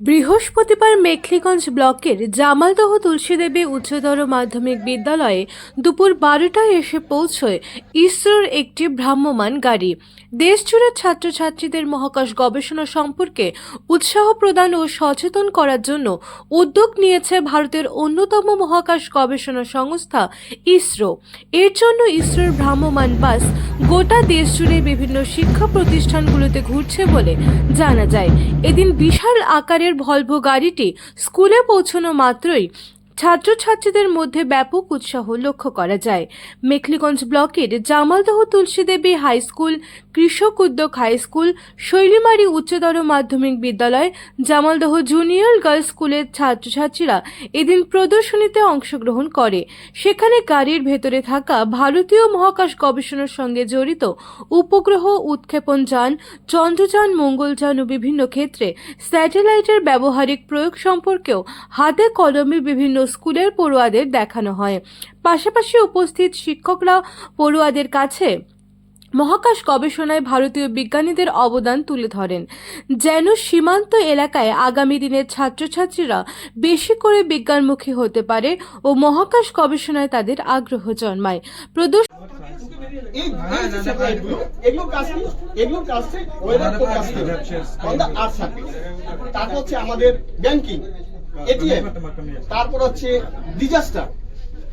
বৃহস্পতিবার মেখলিগঞ্জ ব্লকের জামালদহ তুলসীদেবী উচ্চতর মাধ্যমিক বিদ্যালয়ে দুপুর বারোটায় এসে পৌঁছয় ইসরোর একটি ভ্রাম্যমান গাড়ি। দেশজুড়ে ছাত্রছাত্রীদের মহাকাশ গবেষণা সম্পর্কে উৎসাহ প্রদান ও সচেতন করার জন্য উদ্যোগ নিয়েছে ভারতের অন্যতম মহাকাশ গবেষণা সংস্থা ইসরো। এর জন্য ইসরোর ভ্রাম্যমান বাস গোটা দেশ জুড়ে বিভিন্ন শিক্ষা প্রতিষ্ঠানগুলোতে ঘুরছে বলে জানা যায়। এদিন বিশাল ভলভো গাড়িটি স্কুলে পৌঁছানো মাত্রই ছাত্রছাত্রীদের মধ্যে ব্যাপক উৎসাহ লক্ষ্য করা যায়। মেখলিগঞ্জ ব্লকের জামালদহ তুলসীদেবী হাই স্কুল, কৃষক উদ্যোগ হাই স্কুল, শৈলীমারি উচ্চতর মাধ্যমিক বিদ্যালয়, জামালদহ জুনিয়র গার্লস স্কুলের ছাত্রছাত্রীরা এদিন প্রদর্শনীতে অংশগ্রহণ করে। সেখানে গাড়ির ভেতরে থাকা ভারতীয় মহাকাশ গবেষণার সঙ্গে জড়িত উপগ্রহ উৎক্ষেপণ যান, চন্দ্রযান, মঙ্গলযান ও বিভিন্ন ক্ষেত্রে স্যাটেলাইটের ব্যবহারিক প্রয়োগ সম্পর্কেও হাতে কলমে বিভিন্ন স্কুলের পড়ুয়াদের দেখানো হয়। পাশাপাশি উপস্থিত শিক্ষকরা পড়ুয়াদের কাছে মহাকাশ গবেষণায় ভারতীয় বিজ্ঞানীদের অবদান তুলে ধরেন। যেন সীমান্ত এলাকায় আগামী দিনের ছাত্রছাত্রীরা বেশি করে বিজ্ঞানমুখী হতে পারে ও মহাকাশ গবেষণায় তাদের আগ্রহ জন্মায়। প্রদর্শন এটিএম। তারপর হচ্ছে ডিজাস্টার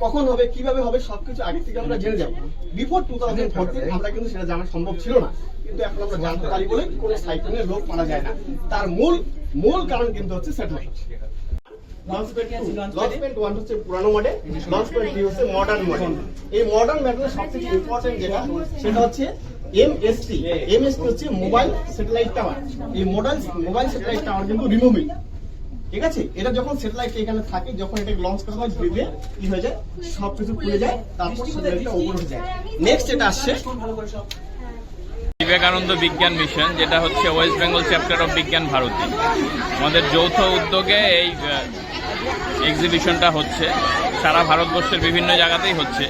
কখন হবে কীভাবে হবে সবকিছু আগে থেকে আমরা জেনে যাব। বিফোর টু থাউজেন্ড আমরা কিন্তু সেটা জানা সম্ভব ছিল না। কিন্তু এখন আমরা জানতে পারি বলে কোনো সাইক্লোনের রোগ মারা যায় না। তার মূল মূল কারণ কিন্তু হচ্ছে স্যাটেলাইট লঞ্চ প্যাড ওয়ান হচ্ছে পুরানো মডেল লঞ্চ প্যাড হচ্ছে মডার্ন মডেল এই মডার্ন মডেলের সবথেকে ইম্পর্টেন্ট যেটা সেটা হচ্ছে এমএসটি এমএসটি হচ্ছে মোবাইল স্যাটেলাইট টাওয়ার এই মোবাইল মোবাইল স্যাটেলাইট টাওয়ার কিন্তু রিমুভিং ঠিক আছে? এটা যখন স্যাটেলাইট এখানে থাকে, যখন এটা লঞ্চ করা হয় ধীরে কি হয়ে যায়, সবকিছু খুলে যায়, তারপর স্যাটেলাইটটা উপরে উঠে যায়। নেক্সট এটা আসছে। বিবেকানন্দ বিজ্ঞান মিশন যেটা হচ্ছে ওয়েস্ট বেঙ্গল চ্যাপ্টার অফ বিজ্ঞান ভারতী আমাদের যৌথ উদ্যোগে এই এক্সিবিশনটা হচ্ছে। সারা ভারতবর্ষের বিভিন্ন জায়গাতেই হচ্ছে।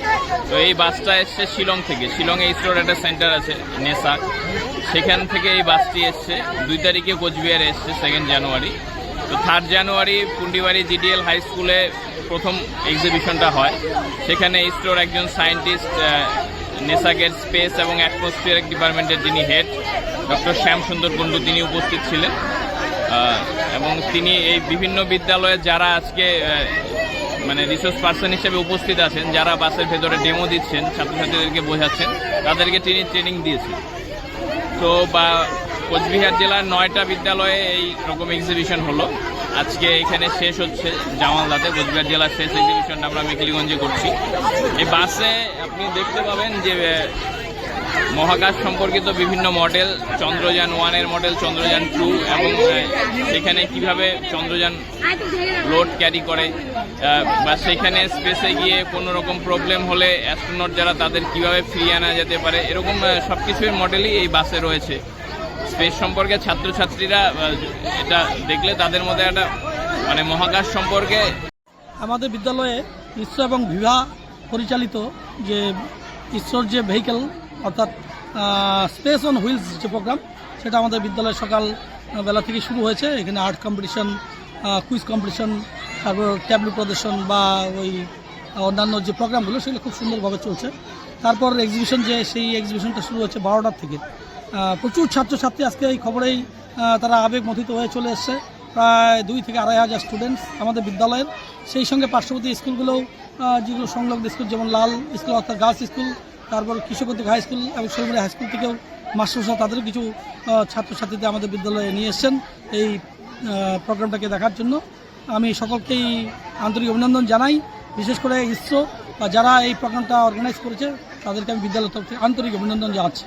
তো এই বাসটা এসছে শিলং থেকে। শিলংয়ে ইসরোর একটা সেন্টার আছে নেসাক সেখান থেকে এই বাসটি এসছে। দুই তারিখে কোচবিহারে এসছে সেকেন্ড জানুয়ারি তো third January Pundibari GDL high স্কুলে প্রথম এক্সিবিশনটা হয়। সেখানে ইসরোর একজন সায়েন্টিস্ট নেসাকের স্পেস এবং অ্যাটমসফিয়ারিক ডিপার্টমেন্টের যিনি হেড ডক্টর শ্যাম সুন্দর কুণ্ডু তিনি উপস্থিত ছিলেন। এবং তিনি এই বিভিন্ন বিদ্যালয়ে যারা আজকে মানে রিসোর্স পার্সন হিসেবে উপস্থিত আছেন, যারা বাসের ভেতরে ডেমো দিচ্ছেন, ছাত্রছাত্রীদেরকে বোঝাচ্ছেন, তাদেরকে তিনি ট্রেনিং দিয়েছেন। তো বা কোচবিহার জেলার নয়টা বিদ্যালয়ে এই রকম এক্সিবিশন হলো। আজকে এখানে শেষ হচ্ছে জামালদাতে, কোচবিহার জেলার শেষ এক্সিবিশনটা আমরা মেকিলিগঞ্জে করছি। এই বাসে আপনি দেখতে পাবেন যে মহাকাশ সম্পর্কিত বিভিন্ন মডেল চন্দ্রযান ওয়ানের মডেল চন্দ্রযান টু এবং সেখানে কীভাবে চন্দ্রযান লোড ক্যারি করে বা সেখানে স্পেসে গিয়ে কোনো রকম প্রবলেম হলে অ্যাস্ট্রোনট যারা তাদের কীভাবে ফিরিয়ে আনা যেতে পারে, এরকম সব কিছুর মডেলই এই বাসে রয়েছে। স্পেস সম্পর্কে ছাত্রছাত্রীরা এটা দেখলে তাদের মধ্যে একটা মানে মহাকাশ সম্পর্কে আমাদের বিদ্যালয়ে ইসরো এবং ভিভা পরিচালিত যে ইসরোর যে ভেহিকেল অর্থাৎ স্পেস অন হুইলস যে প্রোগ্রাম সেটা আমাদের বিদ্যালয়ে সকাল বেলা থেকে শুরু হয়েছে। এখানে আর্ট কম্পিটিশন কুইজ কম্পিটিশন তারপর ট্যাবলু প্রদর্শন বা ওই, অন্যান্য যে প্রোগ্রামগুলো সেগুলো খুব সুন্দরভাবে চলছে। তারপর এক্সিবিশন যে, সেই এক্সিবিশনটা শুরু হচ্ছে বারোটার থেকে। প্রচুর ছাত্রছাত্রী আজকে এই খবরেই তারা আবেগমথিত হয়ে চলে এসছে। প্রায় দুই থেকে আড়াই হাজার স্টুডেন্টস আমাদের বিদ্যালয়ের। সেই সঙ্গে পার্শ্ববর্তী স্কুলগুলোও যেগুলো সংলগ্ন স্কুল, যেমন লাল স্কুল অর্থাৎ গার্লস স্কুল, তারপর কৃষকদ্দিক হাই স্কুল এবং সরকারি হাই স্কুল থেকেও মাস্টারসহ তাদেরও কিছু ছাত্রছাত্রীদের আমাদের বিদ্যালয়ে নিয়ে এসছেন এই প্রোগ্রামটাকে দেখার জন্য। আমি সকলকেই আন্তরিক অভিনন্দন জানাই। বিশেষ করে ইসরো বা যারা এই প্রোগ্রামটা অর্গানাইজ করেছে, তাদেরকে আমি বিদ্যালয়ের তরফ থেকে আন্তরিক অভিনন্দন জানাচ্ছি।